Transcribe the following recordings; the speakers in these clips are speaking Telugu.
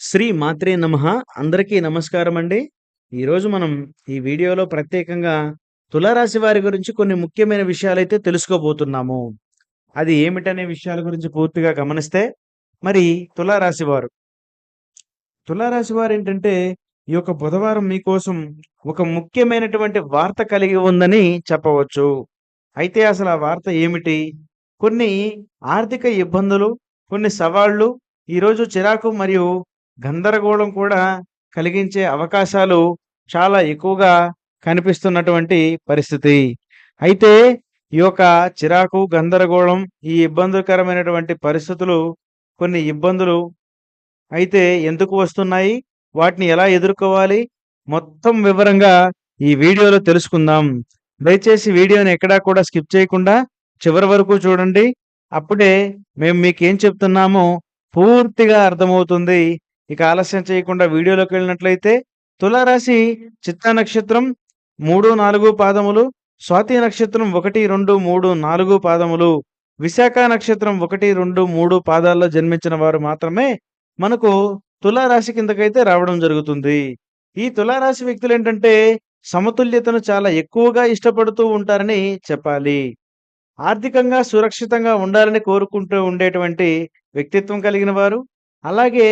శ్రీ మాత్రే నమ. అందరికీ నమస్కారం అండి ఈరోజు మనం ఈ వీడియోలో ప్రత్యేకంగా తులారాశి వారి గురించి కొన్ని ముఖ్యమైన విషయాలైతే తెలుసుకోబోతున్నాము. అది ఏమిటనే విషయాల గురించి పూర్తిగా గమనిస్తే మరి తులారాశి వారు. తులారాశి వారు ఏంటంటే ఈ యొక్క బుధవారం మీకోసం ఒక ముఖ్యమైనటువంటి వార్త కలిగి ఉందని చెప్పవచ్చు. అయితే అసలు ఆ వార్త ఏమిటి? కొన్ని ఆర్థిక ఇబ్బందులు కొన్ని సవాళ్ళు ఈరోజు చిరాకు మరియు గందరగోళం కూడా కలిగించే అవకాశాలు చాలా ఎక్కువగా కనిపిస్తున్నటువంటి పరిస్థితి. అయితే ఈ యొక్క చిరాకు గందరగోళం ఈ ఇబ్బందికరమైనటువంటి పరిస్థితులు కొన్ని ఇబ్బందులు అయితే ఎందుకు వస్తున్నాయి? వాటిని ఎలా ఎదుర్కోవాలి? మొత్తం వివరంగా ఈ వీడియోలో తెలుసుకుందాం. దయచేసి వీడియోని ఎక్కడా కూడా స్కిప్ చేయకుండా చివరి వరకు చూడండి. అప్పుడే మేము మీకు ఏం చెప్తున్నామో పూర్తిగా అర్థమవుతుంది. ఇక ఆలస్యం చేయకుండా వీడియోలోకి వెళ్ళినట్లయితే తులారాశి చిత్తా నక్షత్రం మూడు నాలుగు పాదములు స్వాతి నక్షత్రం ఒకటి రెండు మూడు నాలుగు పాదములు విశాఖ నక్షత్రం ఒకటి రెండు మూడు పాదాల్లో జన్మించిన వారు మాత్రమే మనకు తులారాశి కిందకైతే రావడం జరుగుతుంది. ఈ తులారాశి వ్యక్తులు ఏంటంటే సమతుల్యతను చాలా ఎక్కువగా ఇష్టపడుతూ ఉంటారని చెప్పాలి. ఆర్థికంగా సురక్షితంగా ఉండాలని కోరుకుంటూ ఉండేటువంటి వ్యక్తిత్వం కలిగిన వారు అలాగే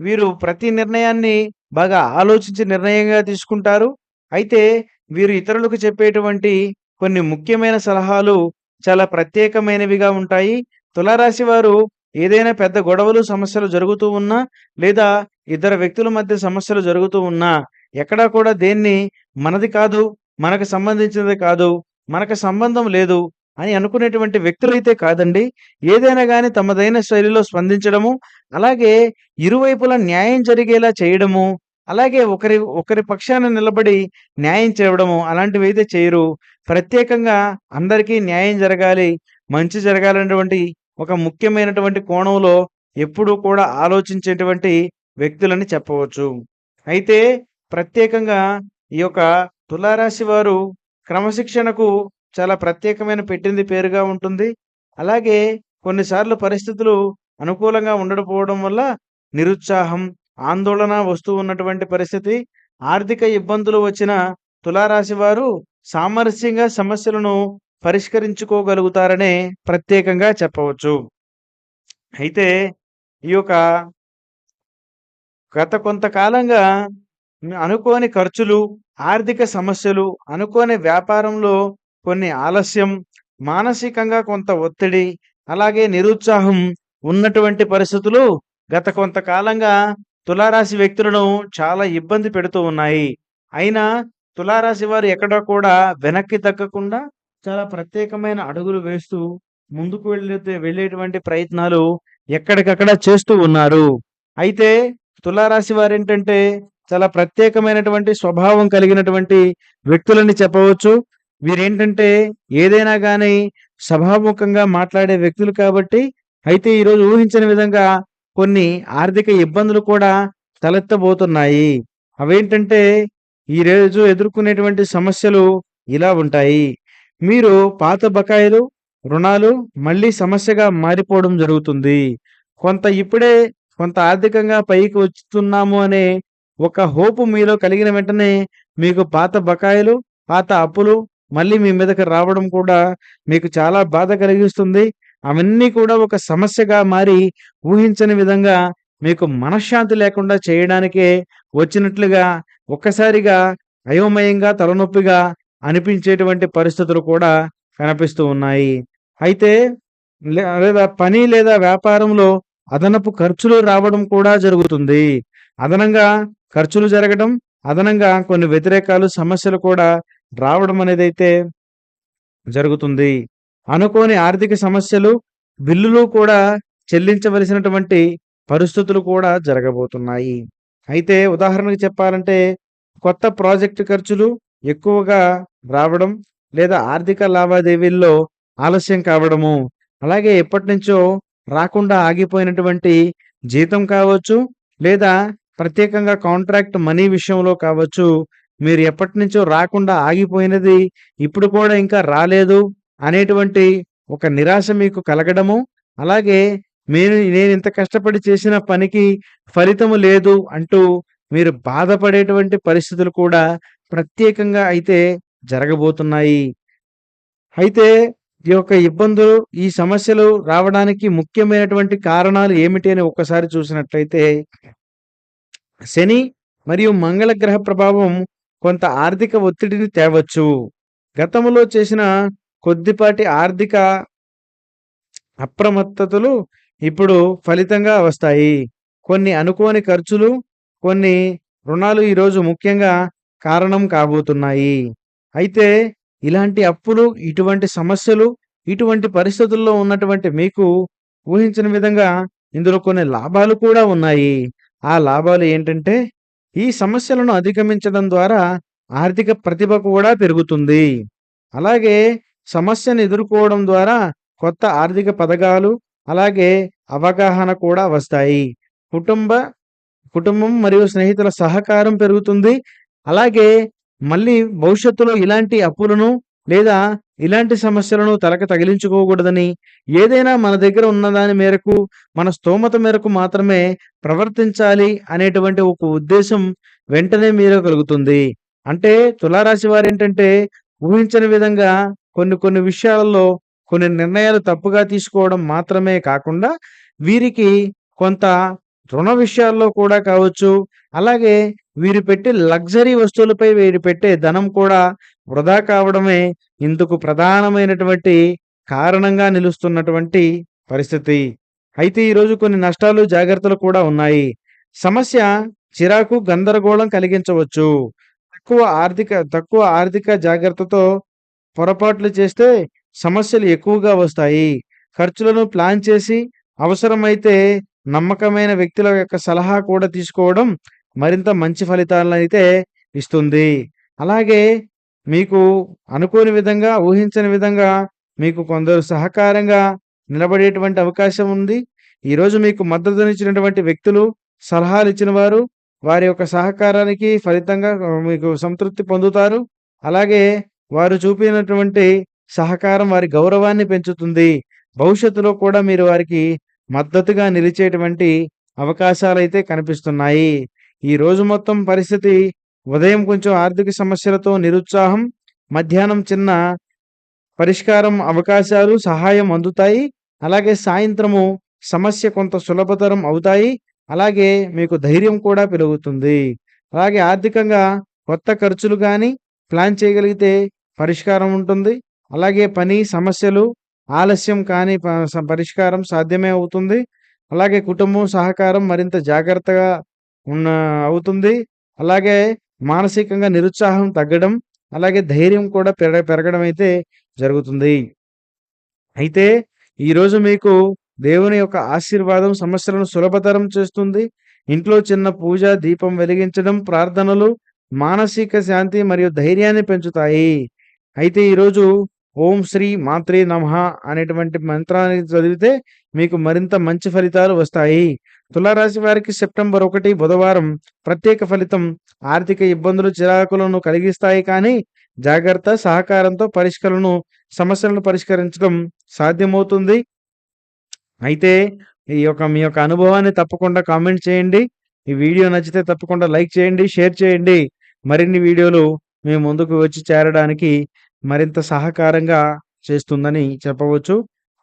వీరు ప్రతి నిర్ణయాన్ని బాగా ఆలోచించి నిర్ణయంగా తీసుకుంటారు. అయితే వీరు ఇతరులకు చెప్పేటువంటి కొన్ని ముఖ్యమైన సలహాలు చాలా ప్రత్యేకమైనవిగా ఉంటాయి. తులారాశి వారు ఏదైనా పెద్ద గొడవలు సమస్యలు జరుగుతూ ఉన్నా లేదా ఇద్దరు వ్యక్తుల మధ్య సమస్యలు జరుగుతూ ఉన్నా ఎక్కడా కూడా దేన్ని మనది కాదు మనకు సంబంధించినది కాదు మనకు సంబంధం లేదు అని అనుకునేటువంటి వ్యక్తులైతే కాదండి. ఏదైనా కానీ తమదైన శైలిలో స్పందించడము అలాగే ఇరువైపులా న్యాయం జరిగేలా చేయడము అలాగే ఒకరి ఒకరి పక్షాన నిలబడి న్యాయం చేయడము అలాంటివి అయితే చేయరు. ప్రత్యేకంగా అందరికీ న్యాయం జరగాలి మంచి జరగాలన్నటువంటి ఒక ముఖ్యమైనటువంటి కోణంలో ఎప్పుడూ కూడా ఆలోచించేటువంటి వ్యక్తులని చెప్పవచ్చు. అయితే ప్రత్యేకంగా ఈ యొక్క తులారాశి వారు క్రమశిక్షణకు చాలా ప్రత్యేకమైన పెట్టింది పేరుగా ఉంటుంది. అలాగే కొన్నిసార్లు పరిస్థితులు అనుకూలంగా ఉండకపోవడం వల్ల నిరుత్సాహం ఆందోళన వస్తూ ఉన్నటువంటి పరిస్థితి ఆర్థిక ఇబ్బందులు వచ్చిన తులారాశి వారు సామరస్యంగా సమస్యలను పరిష్కరించుకోగలుగుతారనే ప్రత్యేకంగా చెప్పవచ్చు. అయితే ఈ యొక్క గత కొంతకాలంగా అనుకోని ఖర్చులు ఆర్థిక సమస్యలు అనుకోని వ్యాపారంలో కొన్ని ఆలస్యం మానసికంగా కొంత ఒత్తిడి అలాగే నిరుత్సాహం ఉన్నటువంటి పరిస్థితులు గత కొంతకాలంగా తులారాశి వ్యక్తులను చాలా ఇబ్బంది పెడుతూ ఉన్నాయి. అయినా తులారాశి వారు ఎక్కడ కూడా వెనక్కి తగ్గకుండా చాలా ప్రత్యేకమైన అడుగులు వేస్తూ ముందుకు వెళ్ళే వెళ్ళేటువంటి ప్రయత్నాలు ఎక్కడికక్కడ చేస్తూ ఉన్నారు. అయితే తులారాశి వారు ఏంటంటే చాలా ప్రత్యేకమైనటువంటి స్వభావం కలిగినటువంటి వ్యక్తులని చెప్పవచ్చు. వీరేంటంటే ఏదైనా కానీ సభాముఖంగా మాట్లాడే వ్యక్తులు కాబట్టి అయితే ఈరోజు ఊహించిన విధంగా కొన్ని ఆర్థిక ఇబ్బందులు కూడా తలెత్తబోతున్నాయి. అవేంటంటే ఈ రోజు ఎదుర్కొనేటువంటి సమస్యలు ఇలా ఉంటాయి. మీరు పాత బకాయిలు రుణాలు మళ్ళీ సమస్యగా మారిపోవడం జరుగుతుంది. కొంత ఇప్పుడే కొంత ఆర్థికంగా పైకి వస్తున్నాము అనే ఒక హోపు మీలో కలిగిన వెంటనే మీకు పాత బకాయిలు పాత అప్పులు మళ్ళీ మీ మీదకి రావడం కూడా మీకు చాలా బాధ కలిగిస్తుంది. అవన్నీ కూడా ఒక సమస్యగా మారి ఊహించని విధంగా మీకు మనశ్శాంతి లేకుండా చేయడానికే వచ్చినట్లుగా ఒక్కసారిగా అయోమయంగా తలనొప్పిగా అనిపించేటువంటి పరిస్థితులు కూడా కనిపిస్తూ ఉన్నాయి. అయితే లేదా పని లేదా వ్యాపారంలో అదనపు ఖర్చులు రావడం కూడా జరుగుతుంది. అదనంగా ఖర్చులు జరగడం అదనంగా కొన్ని వ్యతిరేకాలు సమస్యలు కూడా రావడం అనేది అయితే జరుగుతుంది. అనుకోని ఆర్థిక సమస్యలు బిల్లులు కూడా చెల్లించవలసినటువంటి పరిస్థితులు కూడా జరగబోతున్నాయి. అయితే ఉదాహరణకు చెప్పాలంటే కొత్త ప్రాజెక్టు ఖర్చులు ఎక్కువగా రావడం లేదా ఆర్థిక లావాదేవీల్లో ఆలస్యం కావడము అలాగే ఎప్పటి నుంచో రాకుండా ఆగిపోయినటువంటి జీతం కావచ్చు లేదా ప్రత్యేకంగా కాంట్రాక్ట్ మనీ విషయంలో కావచ్చు మీరు ఎప్పటి నుంచో రాకుండా ఆగిపోయినది ఇప్పుడు కూడా ఇంకా రాలేదు అనేటువంటి ఒక నిరాశ మీకు కలగడము అలాగే మీరు నేను ఇంత కష్టపడి చేసిన పనికి ఫలితము లేదు అంటూ మీరు బాధపడేటువంటి పరిస్థితులు కూడా ప్రత్యేకంగా అయితే జరగబోతున్నాయి. అయితే ఈ యొక్క ఇబ్బందులు, ఈ సమస్యలు రావడానికి ముఖ్యమైనటువంటి కారణాలు ఏమిటి అని ఒక్కసారి చూసినట్లయితే శని మరియు మంగళ గ్రహ ప్రభావం కొంత ఆర్థిక ఒత్తిడిని తేవచ్చు. గతంలో చేసిన కొద్దిపాటి ఆర్థిక అప్రమత్తతలు ఇప్పుడు ఫలితంగా వస్తాయి. కొన్ని అనుకోని ఖర్చులు, కొన్ని రుణాలు ఈరోజు ముఖ్యంగా కారణం కాబోతున్నాయి. అయితే ఇలాంటి అప్పులు, ఇటువంటి సమస్యలు, ఇటువంటి పరిస్థితుల్లో ఉన్నటువంటి మీకు ఊహించిన విధంగా ఇందులో కొన్ని లాభాలు కూడా ఉన్నాయి. ఆ లాభాలు ఏంటంటే ఈ సమస్యలను అధిగమించడం ద్వారా ఆర్థిక ప్రతిభ కూడా పెరుగుతుంది. అలాగే సమస్యను ఎదుర్కోవడం ద్వారా కొత్త ఆర్థిక పథకాలు, అలాగే అవగాహన కూడా వస్తాయి. కుటుంబ కుటుంబం మరియు స్నేహితుల సహకారం పెరుగుతుంది. అలాగే మళ్ళీ భవిష్యత్తులో ఇలాంటి అప్పులను లేదా ఇలాంటి సమస్యలను తలకు తగిలించుకోకూడదని, ఏదైనా మన దగ్గర ఉన్నదాని మేరకు, మన స్తోమత మేరకు మాత్రమే ప్రవర్తించాలి అనేటువంటి ఒక ఉద్దేశం వెంటనే మీరు కలుగుతుంది. అంటే తులారాశి వారు ఏంటంటే ఊహించని విధంగా కొన్ని కొన్ని విషయాలలో కొన్ని నిర్ణయాలు తప్పుగా తీసుకోవడం మాత్రమే కాకుండా వీరికి కొంత రుణ విషయాల్లో కూడా కావచ్చు, అలాగే వీరు పెట్టే లగ్జరీ వస్తువులపై వీరు పెట్టే ధనం కూడా వృధా కావడమే ఇందుకు ప్రధానమైనటువంటి కారణంగా నిలుస్తున్నటువంటి పరిస్థితి. అయితే ఈరోజు కొన్ని నష్టాలు, జాగ్రత్తలు కూడా ఉన్నాయి. సమస్య చిరాకు, గందరగోళం కలిగించవచ్చు. తక్కువ ఆర్థిక తక్కువ ఆర్థిక జాగ్రత్తతో పొరపాట్లు చేస్తే సమస్యలు ఎక్కువగా వస్తాయి. ఖర్చులను ప్లాన్ చేసి అవసరమైతే నమ్మకమైన వ్యక్తుల యొక్క సలహా కూడా తీసుకోవడం మరింత మంచి ఫలితాలను అయితే ఇస్తుంది. అలాగే మీకు అనుకోని విధంగా, ఊహించని విధంగా మీకు కొందరు సహకారంగా నిలబడేటువంటి అవకాశం ఉంది. ఈరోజు మీకు మద్దతునిచ్చినటువంటి వ్యక్తులు, సలహాలు ఇచ్చిన వారు, వారి యొక్క సహకారానికి ఫలితంగా మీకు సంతృప్తి పొందుతారు. అలాగే వారు చూపినటువంటి సహకారం వారి గౌరవాన్ని పెంచుతుంది. భవిష్యత్తులో కూడా మీరు వారికి మద్దతుగా నిలిచేటువంటి అయితే కనిపిస్తున్నాయి. ఈ రోజు మొత్తం పరిస్థితి ఉదయం కొంచెం ఆర్థిక సమస్యలతో నిరుత్సాహం, మధ్యాహ్నం చిన్న పరిష్కారం అవకాశాలు, సహాయం అందుతాయి. అలాగే సాయంత్రము సమస్య కొంత సులభతరం అవుతాయి. అలాగే మీకు ధైర్యం కూడా పెరుగుతుంది. అలాగే ఆర్థికంగా కొత్త ఖర్చులు కానీ ప్లాన్ చేయగలిగితే పరిష్కారం ఉంటుంది. అలాగే పని, సమస్యలు ఆలస్యం కానీ పరిష్కారం సాధ్యమే అవుతుంది. అలాగే కుటుంబం సహకారం మరింత జాగ్రత్తగా ఉన్న అవుతుంది. అలాగే మానసికంగా నిరుత్సాహం తగ్గడం, అలాగే ధైర్యం కూడా పెర పెరగడం అయితే జరుగుతుంది. అయితే ఈరోజు మీకు దేవుని యొక్క ఆశీర్వాదం సమస్యలను సులభతరం చేస్తుంది. ఇంట్లో చిన్న పూజ, దీపం వెలిగించడం, ప్రార్థనలు మానసిక శాంతి మరియు ధైర్యాన్ని పెంచుతాయి. అయితే ఈరోజు ఓం శ్రీ మాత్రే నమ అనేటువంటి మంత్రాన్ని చదివితే మీకు మరింత మంచి ఫలితాలు వస్తాయి. తులారాశి వారికి సెప్టెంబర్ ఒకటి బుధవారం ప్రత్యేక ఫలితం ఆర్థిక ఇబ్బందులు, చిరాకులను కలిగిస్తాయి కానీ జాగ్రత్త, సహకారంతో పరిష్కరణను సమస్యలను పరిష్కరించడం సాధ్యమవుతుంది. అయితే ఈ యొక్క మీ యొక్క అనుభవాన్ని తప్పకుండా కామెంట్ చేయండి. ఈ వీడియో నచ్చితే తప్పకుండా లైక్ చేయండి, షేర్ చేయండి. మరిన్ని వీడియోలు మేము ముందుకు వచ్చి చేరడానికి మరింత సహకారంగా చేస్తుందని చెప్పవచ్చు.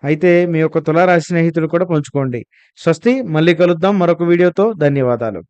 అయితే మీ యొక్క తులారాశి స్నేహితులు కూడా పంచుకోండి. స్వస్తి మళ్ళీ కలుద్దాం మరొక వీడియోతో. ధన్యవాదాలు.